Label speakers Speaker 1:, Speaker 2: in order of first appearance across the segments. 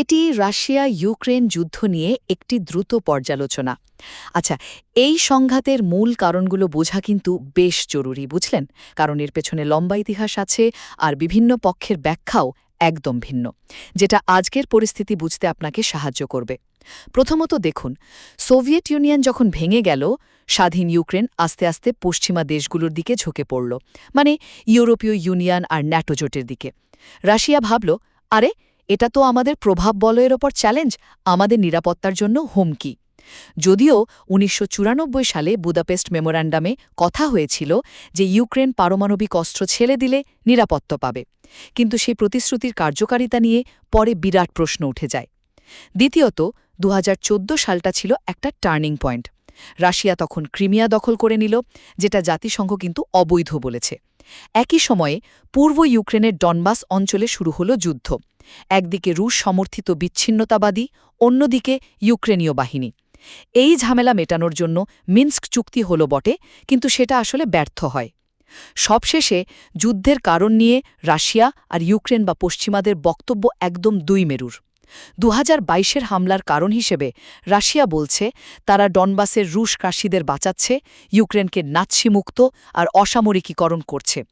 Speaker 1: এটি Russia Ukraine যুদ্ধ নিয়ে একটি দ্রুত পর্যালোচনা। আচ্ছা এই সংঘাতের মূল কারণগুলো বোঝা কিন্তু বেশ জরুরি, বুঝলেন? কারণ এর পেছনে লম্বা ইতিহাস আছে আর বিভিন্ন পক্ষের ব্যাখ্যাও একদম ভিন্ন, যেটা আজকের পরিস্থিতি বুঝতে আপনাকে সাহায্য করবে। প্রথমত দেখুন, সোভিয়েত ইউনিয়ন যখন ভেঙে গেল, স্বাধীন ইউক্রেন আস্তে আস্তে পশ্চিমা দেশগুলোর দিকে ঝুঁকে পড়ল মানে ইউরোপীয় ইউনিয়ন আর ন্যাটো জোটের দিকে। রাশিয়া ভাবল, আরে এটা তো আমাদের প্রভাব বলয়ের ওপর চ্যালেঞ্জ আমাদের নিরাপত্তার জন্য হুমকি। যদিও উনিশশো চুরানব্বই সালে বুদাপেস্ট মেমোরান্ডামে কথা হয়েছিল যে ইউক্রেন পারমাণবিক অস্ত্র ছেড়ে দিলে নিরাপত্তা পাবে। কিন্তু সেই প্রতিশ্রুতির কার্যকারিতা নিয়ে পরে বিরাট প্রশ্ন উঠে যায়। দ্বিতীয়ত দু হাজার চোদ্দ সালটা ছিল একটা টার্নিং পয়েন্ট রাশিয়া তখন ক্রিমিয়া দখল করে নিল, যেটা জাতিসংঘ কিন্তু অবৈধ বলেছে। একই সময়ে পূর্ব ইউক্রেনের ডনবাস অঞ্চলে শুরু হল যুদ্ধ। একদিকে রুশ সমর্থিত বিচ্ছিন্নতাবাদী, অন্যদিকে ইউক্রেনীয় বাহিনী। এই ঝামেলা মেটানোর জন্য মিন্স্ক চুক্তি হল বটে, কিন্তু সেটা আসলে ব্যর্থ হয়। সবশেষে যুদ্ধের কারণ নিয়ে রাশিয়া আর ইউক্রেন বা পশ্চিমাদের বক্তব্য একদম দুই মেরুর। দু হাজার হামলার কারণ হিসেবে রাশিয়া বলছে, তারা ডনবাসের রুশ কাশিদের বাঁচাচ্ছে, ইউক্রেনকে নাৎসিমুক্ত আর অসামরিকীকরণ করছে।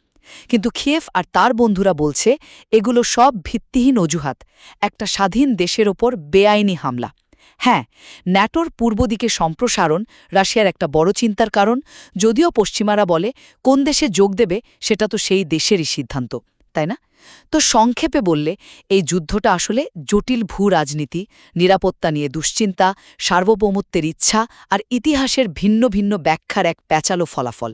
Speaker 1: কিন্তু খিয়েফ আর তার বন্ধুরা বলছে, এগুলো সব ভিত্তিহীন অজুহাত। একটা স্বাধীন দেশের ওপর বেআইনি হামলা। হ্যাঁ ন্যাটোর পূর্ব দিকে সম্প্রসারণ রাশিয়ার একটা বড় চিন্তার কারণ। যদিও পশ্চিমারা বলে, কোন দেশে যোগ দেবে সেটা তো সেই দেশেরই সিদ্ধান্ত, তাই না? তো সংক্ষেপে বললে, এই যুদ্ধটা আসলে জটিল ভূ রাজনীতি নিরাপত্তা নিয়ে দুশ্চিন্তা, সার্বভৌমত্বের ইচ্ছা আর ইতিহাসের ভিন্ন ভিন্ন ব্যাখ্যার এক প্যাচালো ফলাফল।